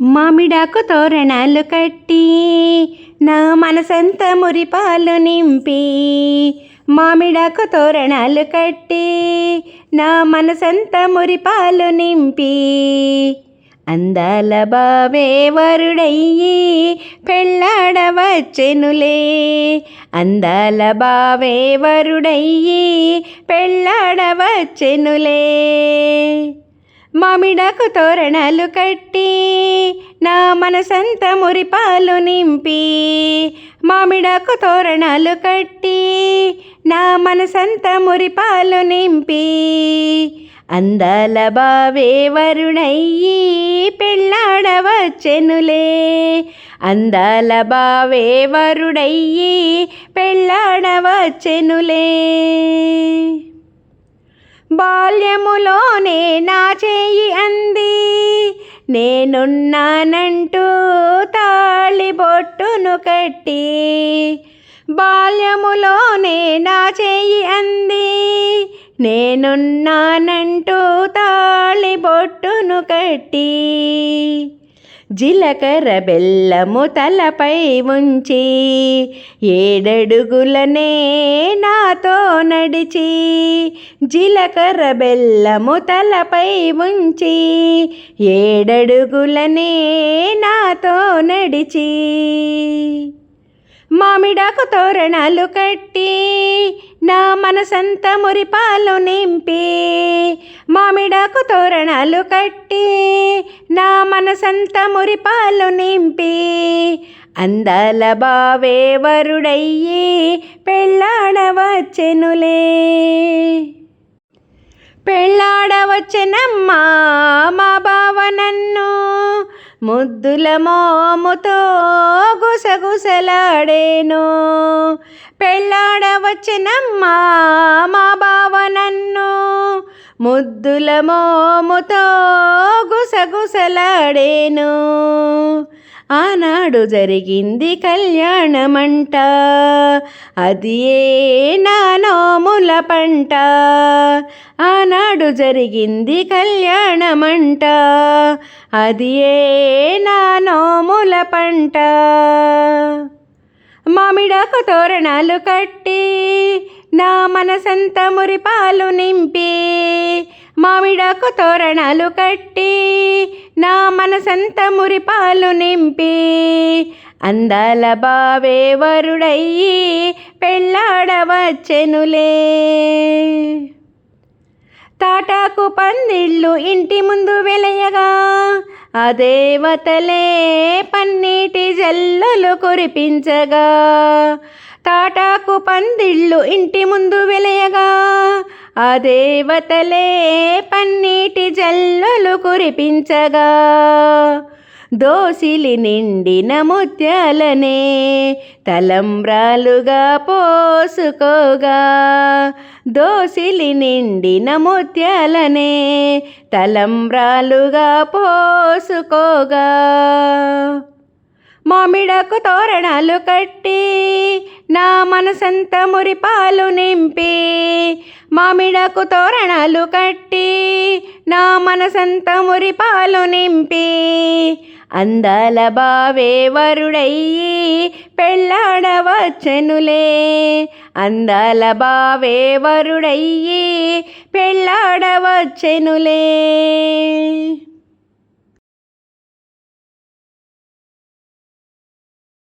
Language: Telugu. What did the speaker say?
మామిడాకు తోరణాలు కట్టి నా మనసంత మురిపాలు నింపి. మామిడాకు తోరణాలు కట్టి నా మనసంత మురిపాలు నింపి. అందాల బావే వరుడయ్యి పెళ్ళాడవచ్చెనులే అందాల బావే వరుడయ్యి పెళ్ళాడవచ్చెనులే మామిడాకు తోరణాలు కట్టి నా మనసంత మురిపాలు నింపి మామిడాకు తోరణాలు కట్టి నా మనసంత మురిపాలు నింపి అందాల బావే వరుణయ్యి పెళ్ళాడవచ్చెనులే. అందాల బావే వరుడయ్యి పెళ్ళాడవచ్చెనులే. బాల్యములోనే నా చేయి అంది. నేనున్నానంటూ తాళి బొట్టును కట్టి బాల్యములోనే నా చేయి అంది. నేనున్నానంటూ తాళి బొట్టును కట్టి జీలకర్ర బెల్లము తలపై ఉంచి ఏడడుగులనే నాతో నడిచి జీలకర్ర బెల్లము తలపై ఉంచి ఏడడుగులనే నాతో నడిచి. మామిడాకు తోరణాలు కట్టి నా మనసంత మురిపాలు నింపి మామిడాకు తోరణాలు కట్టి నా మనసంత మురిపాలు నింపి. అందాల బావే వరుడయ్యి పెళ్ళాడవచ్చెనులే. పెళ్ళాడవచ్చెనమ్మా మా బావ నన్ను ముద్దుల మోముతో గుసగుసలాడేను. పెళ్ళాడవచ్చెనమ్మా మా బావ నన్ను ముద్దుల మోముతో గుసగుసలాడేను. ఆనాడు జరిగింది కళ్యాణమంట. అది ఏ నా నోముల పంట? ఆనాడు జరిగింది కళ్యాణమంట. అది ఏ నా నోముల పంట? మామిడాకు తోరణాలు కట్టి నా మనసంత మురిపాలు నింపి మామిడాకు తోరణాలు కట్టి నా మనసంత మురిపాలు నింపి అందాల బావే వరుడయ్యి పెళ్ళాడవచ్చెనులే. తాటాకు పందిళ్ళు ఇంటి ముందు వెలయగా ఆ దేవతలే పన్నీటి జల్లులు కురిపించగా. తాటాకు పందిళ్ళు ఇంటి ముందు వెలయగా ఆ దేవతలే పన్నీటి జల్లులు కురిపించగా. దోసిలి నిండిన ముత్యాలనే తలంబ్రాలుగా పోసుకోగా. దోసిలి నిండిన ముత్యాలనే తలంబ్రాలుగా పోసుకోగా. మామిడకు తోరణాలు కట్టి నా మనసంత మురిపాలు నింపి మామిడకు తోరణాలు కట్టి నా మనసంత మురిపాలు నింపి. అందాల బావే వరుడయ్యి పెళ్ళాడవచ్చెనులే అందాల బావే వరుడయ్యి పెళ్ళాడవచ్చెనులే